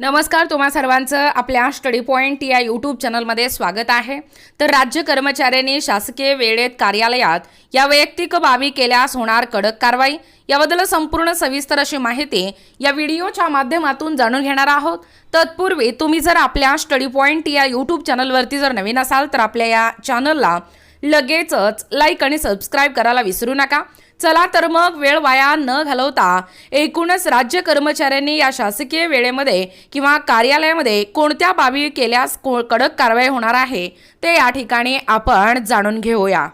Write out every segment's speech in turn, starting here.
नमस्कार तुम्हा सर्वांचं आपल्या स्टडी पॉईंट या यूट्यूब चॅनलमध्ये स्वागत आहे. तर राज्य कर्मचाऱ्यांनी शासकीय वेळेत कार्यालयात या वैयक्तिक बाबी केल्यास होणार कडक कारवाई. याबद्दल संपूर्ण सविस्तर अशी माहिती या व्हिडिओच्या माध्यमातून जाणून घेणार आहोत. तत्पूर्वी तुम्ही जर आपल्या स्टडी पॉईंट या यूट्यूब चॅनलवरती जर नवीन असाल तर आपल्या या चॅनलला लगेचच लाईक आणि सबस्क्राईब करायला विसरू नका. चला तर मग वेळ वाया न घालवता एकूणच राज्य कर्मचाऱ्यांनी या शासकीय वेळेमध्ये किंवा कार्यालयामध्ये कोणत्या बाबी केल्यास को कडक कारवाई होणार आहे ते या ठिकाणी आपण जाणून घेऊया.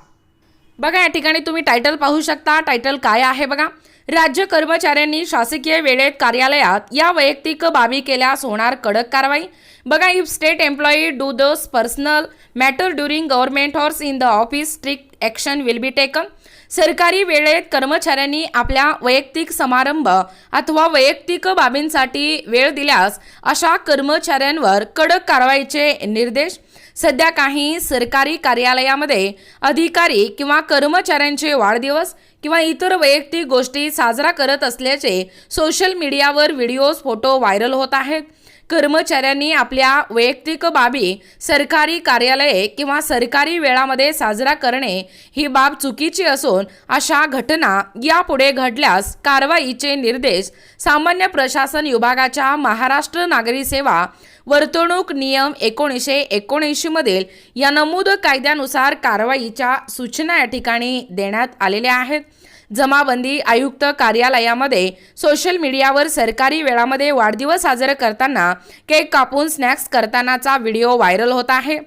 बघा या ठिकाणी तुम्ही टायटल पाहू शकता. टायटल काय आहे बघा? राज्य कर्मचाऱ्यांनी शासकीय वेळेत कार्यालयात या वैयक्तिक बाबी केल्यास होणार कडक कारवाई. बघा if state employee do does personal matter during government hours in the office strict action will be taken सरकारी वेळेत कर्मचाऱ्यांनी आपल्या वैयक्तिक समारंभ अथवा वैयक्तिक बाबींसाठी वेळ दिल्यास अशा कर्मचाऱ्यांवर कडक कारवाईचे निर्देश. सध्या काही सरकारी कार्यालयामध्ये अधिकारी किंवा कर्मचाऱ्यांचे वाढदिवस किंवा इतर वैयक्तिक गोष्टी साजरा करत असल्याचे सोशल मीडियावर व्हिडिओज फोटो व्हायरल होत आहेत. कर्मचाऱ्यांनी आपल्या वैयक्तिक बाबी सरकारी कार्यालये किंवा सरकारी वेळामध्ये साजरा करणे ही बाब चुकीची असून अशा घटना यापुढे घडल्यास कारवाईचे निर्देश सामान्य प्रशासन विभागाच्या महाराष्ट्र नागरी सेवा वर्तणूक नियम एकोणीसशे एकोणऐंशीमधील या नमूद कायद्यानुसार कारवाईच्या सूचना या ठिकाणी देण्यात आलेल्या आहेत. जमाबंदी आयुक्त कार्यालयामध्ये सोशल मीडियावर सरकारी वेळामध्ये वाढदिवस साजरे करताना केक कापून स्नॅक्स करतानाचा व्हिडिओ व्हायरल होत आहे.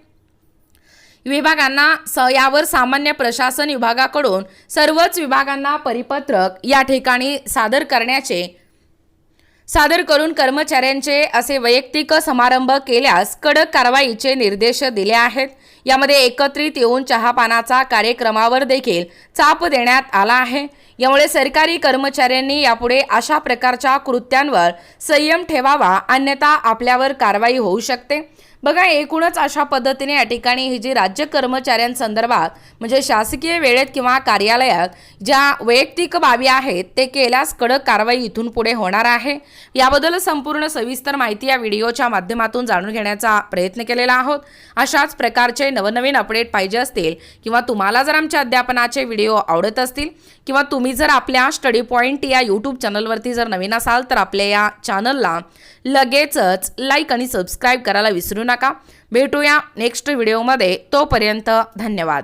विभागांना स यावर सामान्य प्रशासन विभागाकडून सर्वच विभागांना परिपत्रक या ठिकाणी सादर करण्याचे सादर करून कर्मचाऱ्यांचे असे वैयक्तिक समारंभ केल्यास कडक कारवाईचे निर्देश दिले आहेत. यामध्ये एकत्रित येऊन चहापानाचा कार्यक्रमावर देखील चाप देण्यात आला आहे. यामुळे सरकारी कर्मचाऱ्यांनी यापुढे अशा प्रकारच्या कृत्यांवर संयम ठेवावा अन्यथा आपल्यावर कारवाई होऊ शकते. बघा एकूणच अशा पद्धतीने या ठिकाणी ही जी राज्य कर्मचाऱ्यांसंदर्भात म्हणजे शासकीय वेळेत किंवा कार्यालयात ज्या वैयक्तिक बाबी आहेत ते केल्यास कडक कारवाई इथून पुढे होणार आहे. याबद्दल संपूर्ण सविस्तर माहिती या व्हिडिओच्या माध्यमातून जाणून घेण्याचा प्रयत्न केलेला आहोत. अशाच प्रकारचे नवनवीन अपडेट पाहिजे असतील किंवा तुम्हाला जर आमच्या अध्यापनाचे व्हिडिओ आवडत असतील किंवा तुम्ही तुम्ही जर आपल्या स्टडी पॉईंट या यूट्यूब चॅनलवरती जर नवीन असाल तर आपल्या या चॅनलला लगेचच लाईक आणि सबस्क्राईब करायला विसरू नका. भेटूया नेक्स्ट व्हिडिओमध्ये तोपर्यंत धन्यवाद.